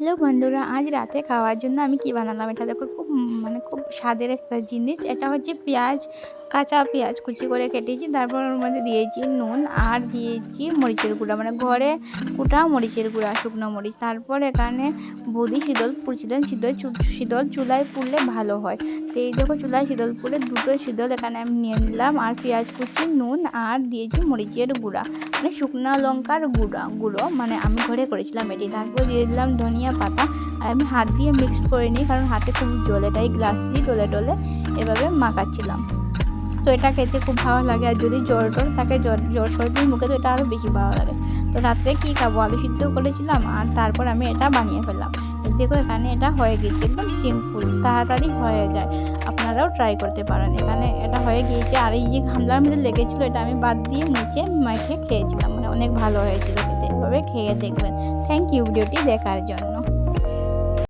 Hello বন্ধুরা আজ রাতে খাওয়ার জন্য আমি কি বানালাম? এটা দেখো খুব মানে খুব স্বাদের একটা জিনিস। এটা হচ্ছে পেঁয়াজ, কাঁচা পেঁয়াজ কুচি করে কেটেছি। তারপর ওর মধ্যে দিয়েছি নুন আর দিয়েছি মরিচের গুঁড়া। মানে ঘরে কুটা মরিচের গুঁড়া, শুকনো মরিচ। তারপর এখানে বৌদি শীতল পুড়ছিলেন। শীতল শীতল চুলায় পুড়লে ভালো হয়। তো এই দেখো চুলায় শীতল পুড়ে দুটো শীতল এখানে আমি নিয়ে নিলাম। আর পেঁয়াজ কুচি, নুন আর দিয়েছি মরিচের গুঁড়া। মানে শুকনো লঙ্কার গুঁড়া, গুঁড়ো। মানে আমি ঘরে করেছিলাম এটি। তারপর দিয়ে দিলাম ধনিয়া পাতা। আর আমি হাত দিয়ে মিক্সড করে নিই, কারণ হাতে খুব জলে তাই গ্লাস দিয়ে টলে টলে এভাবে মাখাচ্ছিলাম। তো এটা খেতে খুব ভালো লাগে, আর যদি জ্বর টর থাকে, জ্বর জ্বর সর্দি মুখে তো এটা আরও বেশি ভালো লাগে। তো রাত্রে কী খাব? আলু সিদ্ধ করেছিলাম, আর তারপর আমি এটা বানিয়ে ফেললাম। দেখো এখানে এটা হয়ে গিয়েছে একদম সিম্পল তাড়াতাড়ি হয়ে যায়। আপনারাও ট্রাই করতে পারেন। এখানে এটা হয়ে গিয়েছে, আর এই যে ঘামলার মধ্যে লেগেছিলো, এটা আমি বাদ দিয়ে মুছে মেখে খেয়েছিলাম। মানে অনেক ভালো হয়েছিল খেতে। এভাবে খেয়ে দেখবেন। থ্যাংক ইউ ভিডিওটি দেখার জন্য।